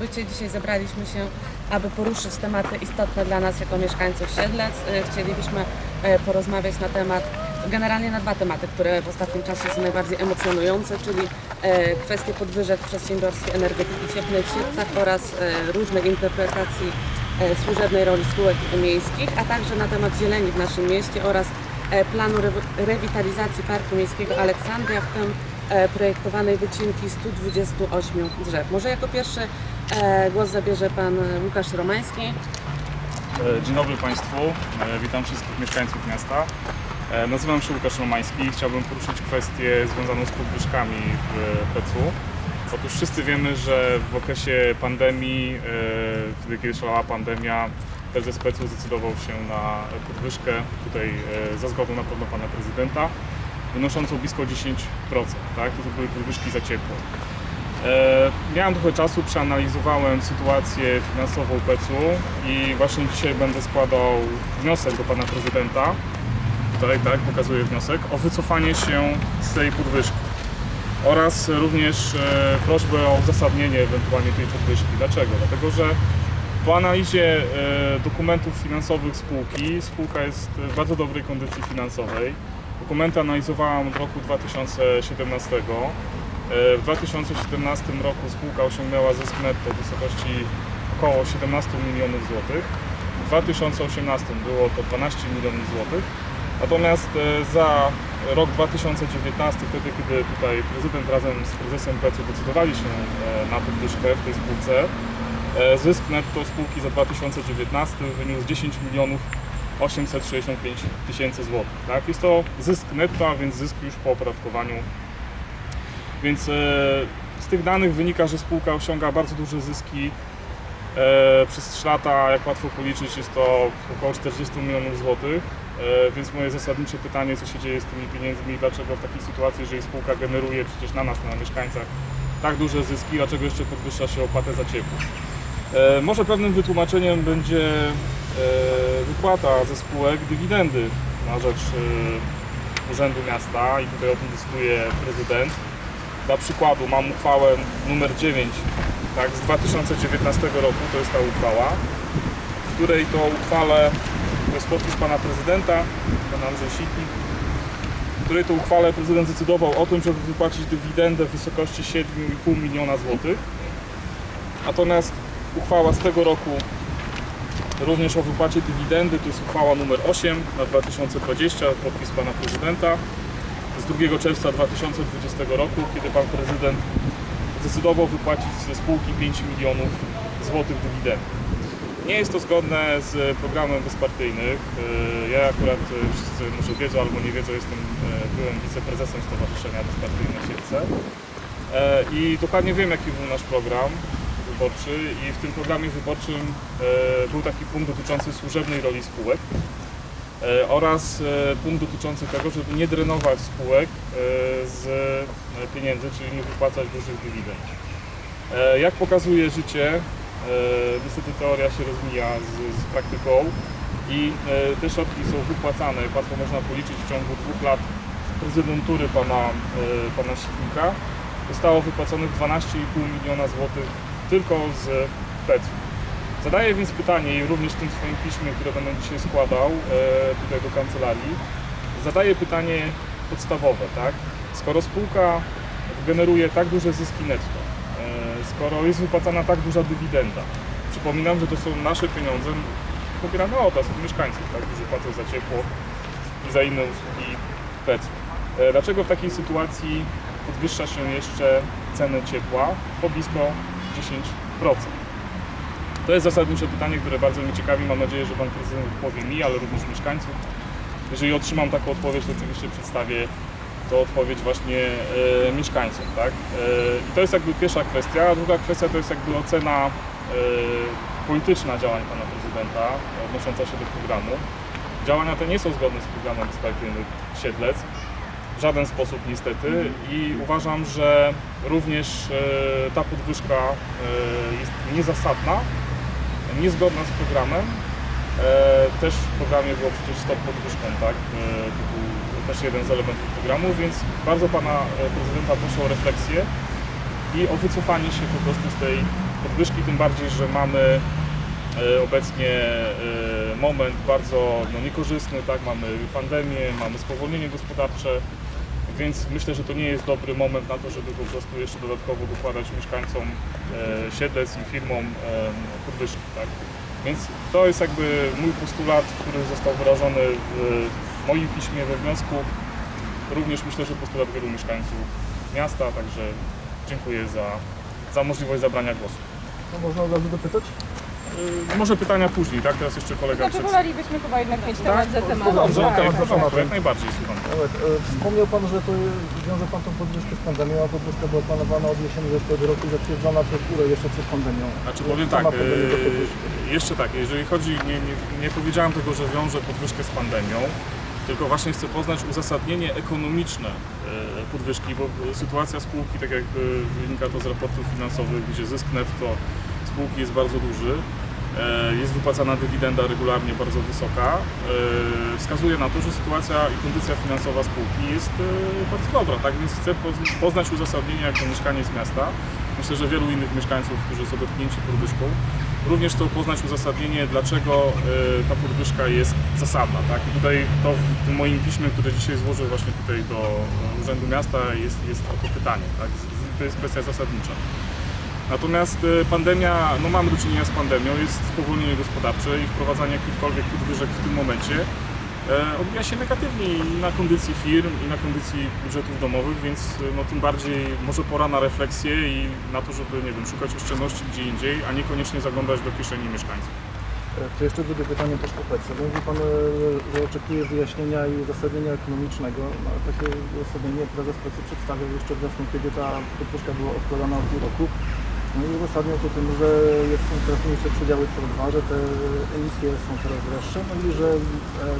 Bycie dzisiaj zebraliśmy się, aby poruszyć tematy istotne dla nas jako mieszkańców Siedlec. E, Chcielibyśmy e, porozmawiać na temat, generalnie na dwa tematy, które w ostatnim czasie są najbardziej emocjonujące, czyli e, kwestie podwyżek w przedsiębiorstwie energetyki cieplnej w Siedlcach oraz różnych interpretacji służebnej roli spółek miejskich, a także na temat zieleni w naszym mieście oraz planu rew- rewitalizacji Parku Miejskiego Aleksandria, w tym projektowanej wycinki 128 drzew. Może jako pierwszy głos zabierze pan e, Łukasz Romański. E, Dzień dobry Państwu, E, witam wszystkich mieszkańców miasta. E, Nazywam się Łukasz Romański i chciałbym poruszyć kwestię związaną z podwyżkami w PEC-u. Otóż wszyscy wiemy, że w okresie pandemii, e, wtedy kiedy szalała pandemia, prezes PEC-u zdecydował się na podwyżkę, tutaj e, za zgodą na pewno Pana Prezydenta, wynoszącą blisko 10%. Tak? To były podwyżki za ciepło. E, Miałem trochę czasu, przeanalizowałem sytuację finansową PEC-u i właśnie dzisiaj będę składał wniosek do pana prezydenta. Tutaj, tak, pokazuję wniosek o wycofanie się z tej podwyżki oraz również e, prośbę o uzasadnienie ewentualnie tej podwyżki. Dlaczego? Dlatego, że po analizie e, dokumentów finansowych spółki, spółka jest w bardzo dobrej kondycji finansowej. Dokumenty analizowałam od roku 2017. E, W 2017 roku spółka osiągnęła zysk netto w wysokości około 17 milionów złotych. W 2018 było to 12 milionów złotych. Natomiast e, za rok 2019, wtedy kiedy tutaj prezydent razem z prezesem PEC-u decydowali się e, na podwyżkę w tej spółce, zysk netto spółki za 2019 wyniósł 10 milionów 865 tysięcy złotych. Tak? Jest to zysk netto, a więc zysk już po opodatkowaniu więc e, z tych danych wynika, że spółka osiąga bardzo duże zyski. E, przez 3 lata, jak łatwo policzyć, jest to około 40 milionów złotych. E, więc moje zasadnicze pytanie, co się dzieje z tymi pieniędzmi i dlaczego w takiej sytuacji, jeżeli spółka generuje przecież na nas, na mieszkańcach, tak duże zyski, dlaczego jeszcze podwyższa się opłatę za ciepło? Może pewnym wytłumaczeniem będzie wypłata ze spółek dywidendy na rzecz Urzędu Miasta i tutaj o tym decyduje prezydent. Dla przykładu mam uchwałę numer 9 tak, z 2019 roku, to jest ta uchwała, w której to uchwale, to jest podpis pana prezydenta, pan Andrzej Sitnik, w której to uchwale prezydent zdecydował o tym, żeby wypłacić dywidendę w wysokości 7,5 miliona złotych. Natomiast uchwała z tego roku również o wypłacie dywidendy, to jest uchwała numer 8 na 2020, podpis pana prezydenta z 2 czerwca 2020 roku, kiedy pan prezydent zdecydował wypłacić ze spółki 5 milionów złotych dywidendy. Nie jest to zgodne z programem bezpartyjnych. Yy, Ja akurat, yy, wszyscy może wiedzą albo nie wiedzą, jestem, yy, byłem wiceprezesem Stowarzyszenia Bezpartyjne Siedlce i dokładnie wiem jaki był nasz program wyborczy i w tym programie wyborczym był taki punkt dotyczący służebnej roli spółek oraz e, punkt dotyczący tego, żeby nie drenować spółek e, z e, pieniędzy, czyli nie wypłacać dużych dywidend. E, Jak pokazuje życie, e, niestety teoria się rozmija z, z praktyką i e, te środki są wypłacane, łatwo można policzyć w ciągu dwóch lat prezydentury pana, e, pana Sitnika zostało wypłaconych 12,5 miliona złotych tylko z PEC-u. Zadaję więc pytanie i również w tym swoim piśmie, które będę dzisiaj składał e, tutaj do kancelarii, zadaję pytanie podstawowe, tak? Skoro spółka generuje tak duże zyski netto, e, skoro jest wypłacana tak duża dywidenda, przypominam, że to są nasze pieniądze pobierane od nas, od mieszkańców, tak? którzy płacą za ciepło i za inne usługi PEC-u. E, Dlaczego w takiej sytuacji podwyższa się jeszcze cenę ciepła o blisko 10%? To jest zasadnicze pytanie, które bardzo mnie ciekawi. Mam nadzieję, że Pan Prezydent odpowie mi, ale również mieszkańców. Jeżeli otrzymam taką odpowiedź, to oczywiście przedstawię tę odpowiedź właśnie e, mieszkańcom. Tak? E, I to jest jakby pierwsza kwestia. Druga kwestia to jest jakby ocena e, polityczna działań Pana Prezydenta odnosząca się do programu. Działania te nie są zgodne z programem bezpartyjnych Siedlec. W żaden sposób niestety i uważam, że również e, ta podwyżka e, jest niezasadna, niezgodna z programem. E, Też w programie było przecież stop podwyżką, tak? E, To był też jeden z elementów programu, więc bardzo pana e, prezydenta proszę o refleksję i o wycofanie się po prostu z tej podwyżki, tym bardziej, że mamy obecnie moment bardzo no, niekorzystny, tak? mamy pandemię, mamy spowolnienie gospodarcze, więc myślę, że to nie jest dobry moment na to, żeby po prostu jeszcze dodatkowo dokładać mieszkańcom e, Siedlec i firmom e, podwyżki. Tak? Więc to jest jakby mój postulat, który został wyrażony w moim piśmie we wniosku. Również myślę, że postulat wielu mieszkańców miasta, także dziękuję za, za możliwość zabrania głosu. Można od razu dopytać? Y, Może pytania później, tak? Teraz jeszcze kolega Znaczy przed... wolelibyśmy chyba jednak mieć temat za temat. Dobrze, Temat okej, za jak najbardziej, słucham. Nawet, e, wspomniał Pan, że to wiąże Pan tą podwyżkę z pandemią, a podwyżka była planowana od jesieni zeszłego roku i zatwierdzona przez URE jeszcze przed pandemią. Znaczy powiem tak, e, jeszcze tak, jeżeli chodzi, nie, nie, nie powiedziałem tego, że wiąże podwyżkę z pandemią, tylko właśnie chcę poznać uzasadnienie ekonomiczne e, podwyżki, bo sytuacja spółki, tak jak e, wynika to z raportów finansowych, gdzie zysk netto spółki jest bardzo duży, jest wypłacana dywidenda regularnie bardzo wysoka, e, wskazuje na to, że sytuacja i kondycja finansowa spółki jest e, bardzo dobra, tak więc chcę poz- poznać uzasadnienie jako mieszkaniec miasta. Myślę, że wielu innych mieszkańców, którzy są dotknięci podwyżką, również chcą poznać uzasadnienie, dlaczego e, ta podwyżka jest zasadna. Tak? I tutaj to w moim piśmie, które dzisiaj złożę właśnie tutaj do e, Urzędu Miasta jest, jest o to pytanie. Tak? Z- z- To jest kwestia zasadnicza. Natomiast e, pandemia, no mamy do czynienia z pandemią, jest spowolnienie gospodarcze i wprowadzanie jakichkolwiek podwyżek w tym momencie e, odbija się negatywnie i na kondycji firm, i na kondycji budżetów domowych, więc e, no, tym bardziej może pora na refleksję i na to, żeby nie wiem, szukać oszczędności gdzie indziej, a niekoniecznie zaglądać do kieszeni mieszkańców. E, To jeszcze drugie pytanie też po Pece. Mówi Pan, e, że oczekuje wyjaśnienia i uzasadnienia ekonomicznego. No, ale takie uzasadnienie prezes Pecy przedstawiał jeszcze wiosną, kiedy ta podwyżka była odkładana o pół roku. No i uzasadniał to tym, że jest, są coraz mniejsze przedziały CO2, że te emisje są coraz wyższe, no i że e,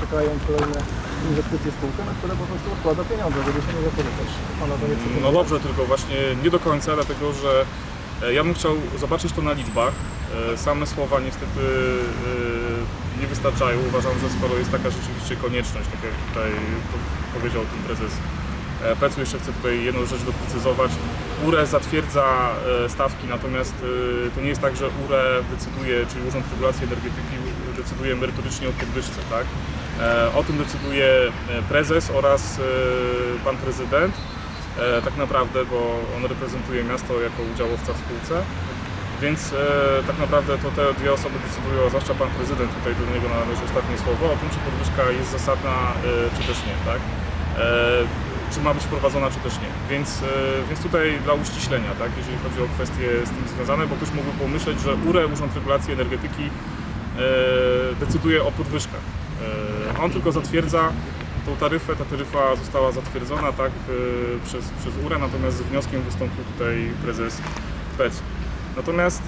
czekają kolejne inwestycje spółka, na które po prostu odkłada pieniądze, żeby się nie zapożyczać. Pana to nie przekonuje? No dobrze, tylko właśnie nie do końca, dlatego że e, ja bym chciał zobaczyć to na liczbach. E, Same słowa niestety nie wystarczają. Uważam, że skoro jest taka rzeczywiście konieczność, tak jak tutaj po- powiedział ten prezes e, Pecu, jeszcze chcę tutaj jedną rzecz doprecyzować. URE zatwierdza e, stawki, natomiast e, to nie jest tak, że URE decyduje, czyli Urząd Regulacji Energetyki decyduje merytorycznie o podwyżce, tak? E, O tym decyduje prezes oraz pan prezydent tak naprawdę, bo on reprezentuje miasto jako udziałowca w spółce. Więc tak naprawdę to te dwie osoby decydują, zwłaszcza pan prezydent, tutaj do niego należy ostatnie słowo, o tym, czy podwyżka jest zasadna, czy też nie, tak? Czy ma być wprowadzona, czy też nie. Więc, e, więc tutaj dla uściślenia, tak, jeżeli chodzi o kwestie z tym związane, bo ktoś mógłby pomyśleć, że URE, Urząd Regulacji Energetyki, e, decyduje o podwyżkach. E, on tylko zatwierdza tą taryfę, ta taryfa została zatwierdzona tak, przez, przez URE, natomiast z wnioskiem wystąpił tutaj prezes PEC. Natomiast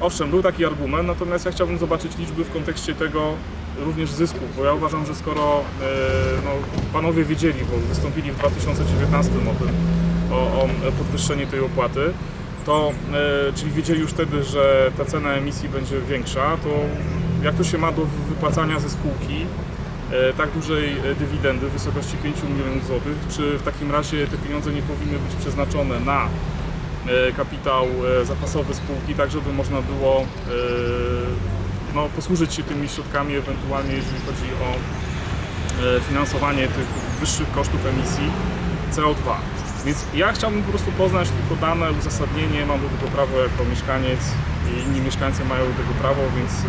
owszem, był taki argument, natomiast ja chciałbym zobaczyć liczby w kontekście tego również zysków, bo ja uważam, że skoro e, no, panowie wiedzieli, bo wystąpili w 2019 o tym, o, o podwyższenie tej opłaty, to e, czyli wiedzieli już wtedy, że ta cena emisji będzie większa, to jak to się ma do wypłacania ze spółki e, tak dużej dywidendy w wysokości 5 milionów złotych, czy w takim razie te pieniądze nie powinny być przeznaczone na kapitał zapasowy spółki, tak żeby można było no, posłużyć się tymi środkami ewentualnie, jeżeli chodzi o e, finansowanie tych wyższych kosztów emisji CO2. Więc ja chciałbym po prostu poznać tylko dane, uzasadnienie, mam do tego prawo jako mieszkaniec i inni mieszkańcy mają do tego prawo, więc e,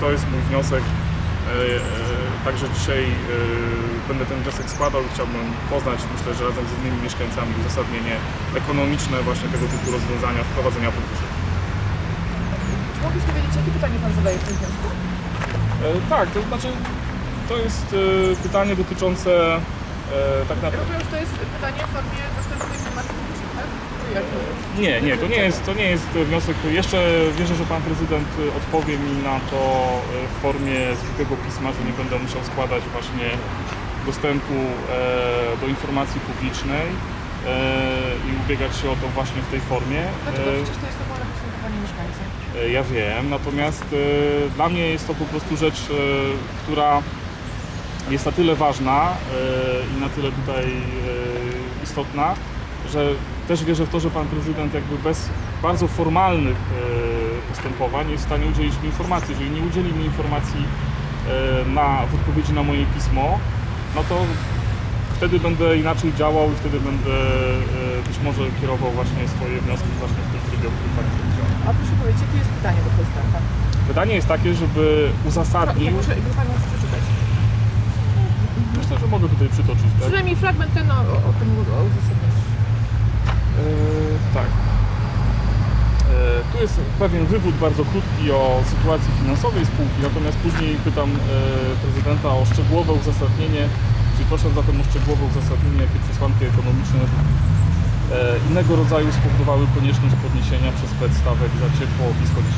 to jest mój wniosek. E, Także dzisiaj będę ten wniosek składał i chciałbym poznać, myślę, że razem z innymi mieszkańcami uzasadnienie ekonomiczne właśnie tego typu rozwiązania wprowadzenia podwyżek. Czy mogliśmy wiedzieć, jakie pytanie Pan zadaje w tym wniosku? E, tak, to znaczy to jest e, pytanie dotyczące e, tak naprawdę. rozumiem, że to jest pytanie w formie dostępu do informacji publicznej, tak? To jak? Nie, nie, to nie jest, to nie jest wniosek. Jeszcze wierzę, że pan prezydent e, odpowie mi na to e, w formie zwykłego pisma, że nie będę musiał składać właśnie dostępu e, do informacji publicznej e, i ubiegać się o to właśnie w tej formie. Dlaczego E, przecież to jest normalne postępowanie mieszkańcy? E, Ja wiem, natomiast e, dla mnie jest to po prostu rzecz, e, która jest na tyle ważna i na tyle tutaj istotna, że też wierzę w to, że pan prezydent jakby bez bardzo formalnych postępowań jest w stanie udzielić mi informacji. Jeżeli nie udzieli mi informacji na, w odpowiedzi na moje pismo, no to wtedy będę inaczej działał i wtedy będę być może kierował właśnie swoje wnioski właśnie w tym trybie, o którym. A proszę powiedzieć, jakie jest pytanie do prezydenta? Pytanie jest takie, żeby No, uzasadnił, jak muszę, Pan mógł przeczytać. myślę, że mogę tutaj przytoczyć, tak? Przynajmniej fragment ten o, o, o tym o uzasadnieniu. Yy, tak. Yy, tu jest pewien wywód bardzo krótki o sytuacji finansowej spółki, natomiast później pytam yy, prezydenta o szczegółowe uzasadnienie, czyli proszę zatem o szczegółowe uzasadnienie, jakie przesłanki ekonomiczne innego rodzaju spowodowały konieczność podniesienia przez PET stawek za ciepło blisko 10%.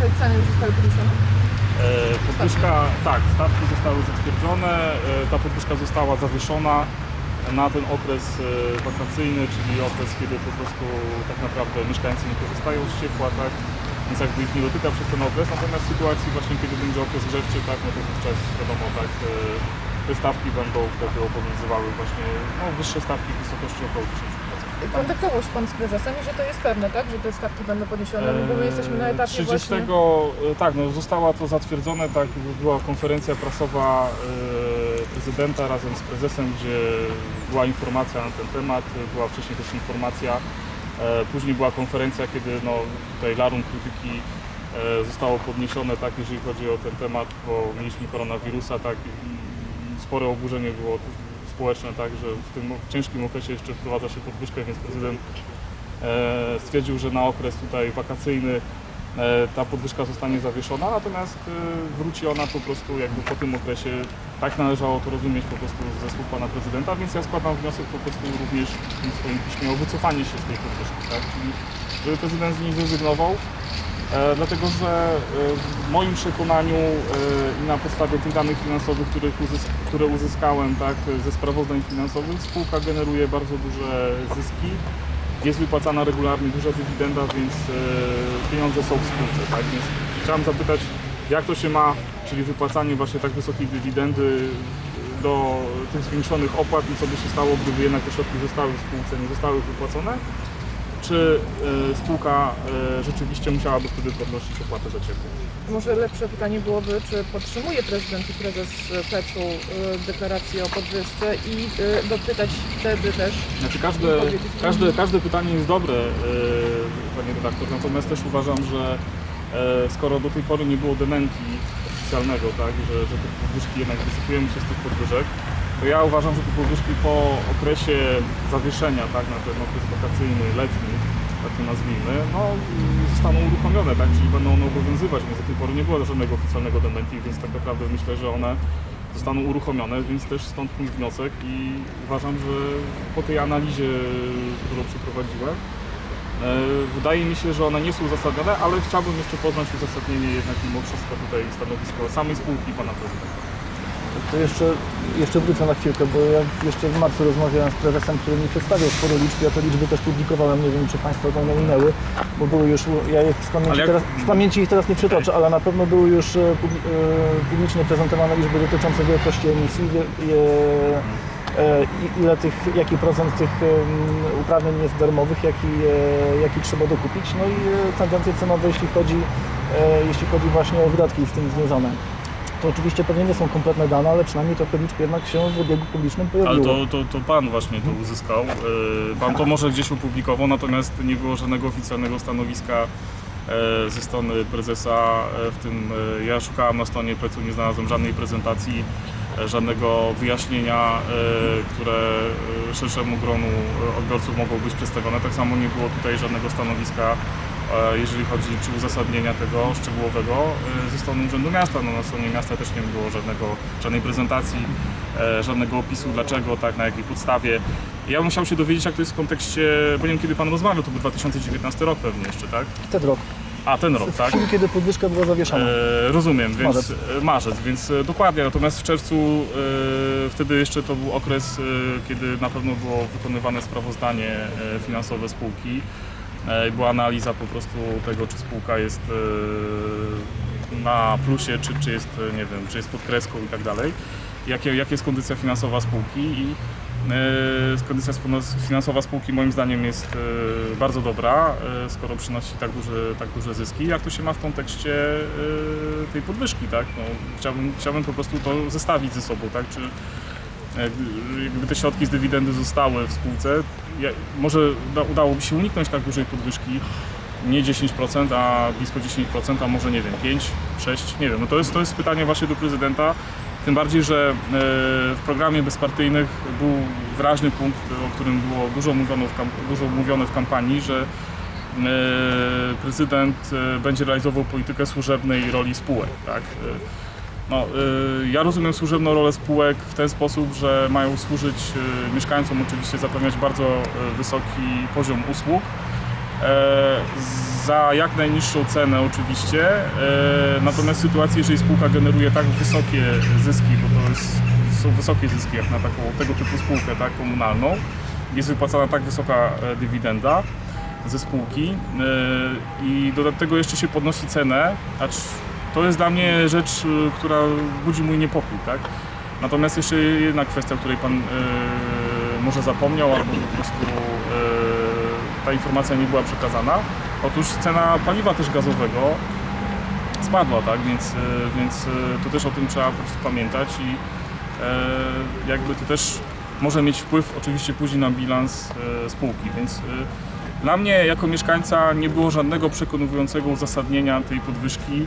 Te ceny już zostały podniesione. E, Podwyżka, tak, stawki zostały zatwierdzone, e, ta podwyżka została zawieszona na ten okres e, wakacyjny, czyli okres, kiedy po prostu tak naprawdę mieszkańcy nie korzystają z ciepła, tak, więc jakby ich nie dotyka przez ten okres, natomiast w sytuacji właśnie, kiedy będzie okres grzewczy, tak, no to wówczas wiadomo, tak, e, te stawki będą wtedy obowiązywały właśnie, no, wyższe stawki w wysokości około 10%. Kontaktował się Pan z prezesem i że to jest pewne, tak? Że te stawki będą podniesione, bo my jesteśmy na etapie 30, właśnie... e, tak, no została to zatwierdzone, tak, była konferencja prasowa e, prezydenta razem z prezesem, gdzie była informacja na ten temat, była wcześniej też informacja, e, później była konferencja, kiedy no, tutaj larum krytyki zostało podniesione, tak, jeżeli chodzi o ten temat, bo mieliśmy koronawirusa, tak, spore oburzenie było społeczne, tak, że w tym ciężkim okresie jeszcze wprowadza się podwyżkę, więc prezydent e, stwierdził, że na okres tutaj wakacyjny e, ta podwyżka zostanie zawieszona, natomiast e, wróci ona po prostu jakby po tym okresie, tak należało to rozumieć po prostu ze słów pana prezydenta, więc ja składam wniosek po prostu również w swoim piśmie o wycofanie się z tej podwyżki, tak? czyli żeby prezydent z niej zrezygnował, dlatego że e, w moim przekonaniu e, i na podstawie tych danych finansowych, które uzyskałem tak, ze sprawozdań finansowych, spółka generuje bardzo duże zyski, jest wypłacana regularnie duża dywidenda, więc e, pieniądze są w spółce, tak? Więc chciałem zapytać, jak to się ma, czyli wypłacanie właśnie tak wysokiej dywidendy do tych zwiększonych opłat i co by się stało, gdyby jednak te środki zostały w spółce, nie zostały wypłacone? Czy e, spółka e, rzeczywiście musiałaby wtedy podnosić opłatę za ciepło? Może lepsze pytanie byłoby, czy podtrzymuje prezydent i prezes PEC-u y, deklarację o podwyżce i dopytać wtedy też, Znaczy każde, każde, każde pytanie jest dobre, e, panie redaktor, natomiast też uważam, że e, skoro do tej pory nie było dementi oficjalnego, tak, że, że te podwyżki jednak wycofujemy się z tych podwyżek, to ja uważam, że te podwyżki po okresie zawieszenia, tak, na ten okres wakacyjny, letni, tak to nazwijmy, no zostaną uruchomione, tak, czyli będą one obowiązywać, więc do tej pory nie było żadnego oficjalnego dementi, więc tak naprawdę myślę, że one zostaną uruchomione, więc też stąd mój wniosek i uważam, że po tej analizie, którą przeprowadziłem, e, wydaje mi się, że one nie są uzasadnione, ale chciałbym jeszcze poznać uzasadnienie jednak mimo wszystko tutaj stanowisko samej spółki pana prezydenta. To jeszcze, jeszcze wrócę na chwilkę, bo ja jeszcze w marcu rozmawiałem z prezesem, który mi przedstawiał sporo liczb. Ja te liczby też publikowałem, nie wiem czy Państwo to minęły, bo były już, ja ich z pamięci, jak- teraz, z pamięci ich teraz nie przytoczę, ale na pewno były już e, e, publicznie prezentowane liczby dotyczące wielkości emisji, je- e, ile tych, jaki procent tych uprawnień jest darmowych, jaki, jaki trzeba dokupić, no i tendencje cenowe, jeśli chodzi, jeśli chodzi właśnie o wydatki z tym związane. To oczywiście pewnie nie są kompletne dane, ale przynajmniej trochę liczb jednak się w obiegu publicznym Ale pojawiło. to, to, to pan właśnie to uzyskał. E, Pan to może gdzieś opublikował, natomiast nie było żadnego oficjalnego stanowiska e, ze strony prezesa. e, W tym ja szukałem na stronie PEC-u, nie znalazłem żadnej prezentacji, żadnego wyjaśnienia, które szerszemu gronu odbiorców mogło być przedstawione. Tak samo nie było tutaj żadnego stanowiska jeżeli chodzi czy uzasadnienia tego szczegółowego e, ze strony Urzędu Miasta. No, na stronie miasta też nie było żadnego, żadnej prezentacji, e, żadnego opisu dlaczego, tak, na jakiej podstawie. Ja bym chciał się dowiedzieć, jak to jest w kontekście, bo nie wiem kiedy Pan rozmawiał, to był 2019 rok pewnie jeszcze, tak? Ten rok. A, ten rok, W tak? chwili, kiedy podwyżka była zawieszona. E, rozumiem, więc Marzec. marzec, więc e, dokładnie. Natomiast w czerwcu e, wtedy jeszcze to był okres, e, kiedy na pewno było wykonywane sprawozdanie e, finansowe spółki. E, była analiza po prostu tego, czy spółka jest e, na plusie, czy, czy jest, e, nie wiem, czy jest pod kreską i tak dalej. Jakie, jaka jest kondycja finansowa spółki i Kondycja finansowa spółki moim zdaniem jest bardzo dobra, skoro przynosi tak duże, tak duże zyski. Jak to się ma w kontekście tej podwyżki, tak? No, chciałbym, chciałbym po prostu to zestawić ze sobą, tak? Czy gdyby te środki z dywidendy zostały w spółce, może uda, udałoby się uniknąć tak dużej podwyżki, nie 10%, a blisko 10%, a może nie wiem, 5, 6, nie wiem. No to jest, to jest pytanie właśnie do prezydenta. Tym bardziej, że e, w programie bezpartyjnych był wyraźny punkt, o którym było dużo mówione w, dużo w kampanii, że e, prezydent e, będzie realizował politykę służebnej roli spółek. Tak? No, e, ja rozumiem służebną rolę spółek w ten sposób, że mają służyć e, mieszkańcom, oczywiście zapewniać bardzo e, wysoki poziom usług, e, za jak najniższą cenę oczywiście. E, natomiast w sytuacji, jeżeli spółka generuje tak wysokie zyski, bo to jest, są wysokie zyski jak na taką, tego typu spółkę tak, komunalną, jest wypłacana tak wysoka e, dywidenda ze spółki i do tego jeszcze się podnosi cenę, acz to jest dla mnie rzecz, e, która budzi mój niepokój. Tak? Natomiast jeszcze jedna kwestia, której Pan e, może zapomniał, albo po prostu e, ta informacja nie była przekazana. Otóż cena paliwa też gazowego spadła, tak? Więc, więc to też o tym trzeba po prostu pamiętać i jakby to też może mieć wpływ oczywiście później na bilans spółki, więc dla mnie jako mieszkańca nie było żadnego przekonującego uzasadnienia tej podwyżki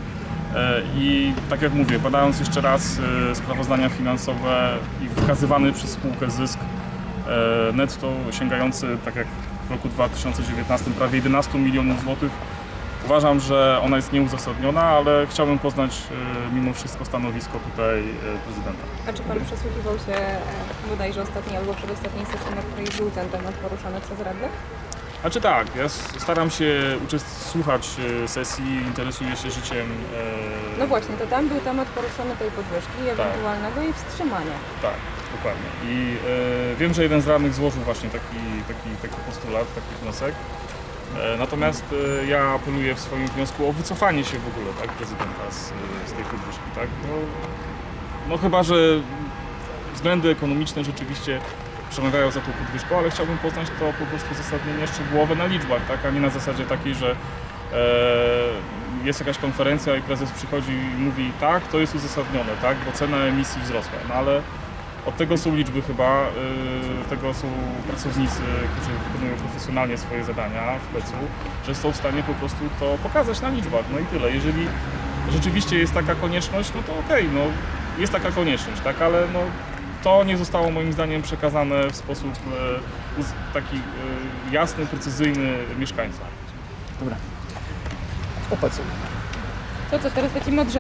i tak jak mówię, badając jeszcze raz e, sprawozdania finansowe i wykazywany przez spółkę zysk e, netto sięgający, tak jak w roku 2019, prawie 11 milionów złotych, uważam, że ona jest nieuzasadniona, ale chciałbym poznać e, mimo wszystko stanowisko tutaj e, prezydenta. A czy Pan przysłuchiwał się e, bodajże ostatniej albo przedostatniej sesji, na której był ten temat poruszany przez radnych? Znaczy tak, ja staram się uczest- słuchać e, sesji, interesuję się życiem. e, No właśnie, to tam był temat poruszony tej podwyżki ewentualnego i wstrzymania. Tak, dokładnie. I e, wiem, że jeden z radnych złożył właśnie taki, taki, taki postulat, taki wniosek. E, natomiast e, ja apeluję w swoim wniosku o wycofanie się w ogóle tak, prezydenta z, z tej podwyżki. Tak? No, no chyba, że względy ekonomiczne rzeczywiście przemawiają za tą podwyżką, ale chciałbym poznać to po prostu uzasadnienie szczegółowe na liczbach, tak? a nie na zasadzie takiej, że e, jest jakaś konferencja i prezes przychodzi i mówi tak, to jest uzasadnione, tak, bo cena emisji wzrosła, no ale od tego są liczby chyba, y, tego są pracownicy, którzy wykonują profesjonalnie swoje zadania w PEC-u, że są w stanie po prostu to pokazać na liczbach, no i tyle. Jeżeli rzeczywiście jest taka konieczność, no to okej, no jest taka konieczność, tak, ale no to nie zostało moim zdaniem przekazane w sposób e, taki e, jasny, precyzyjny mieszkańcom. Dobra. O PEC-u. To co, teraz lecimy od.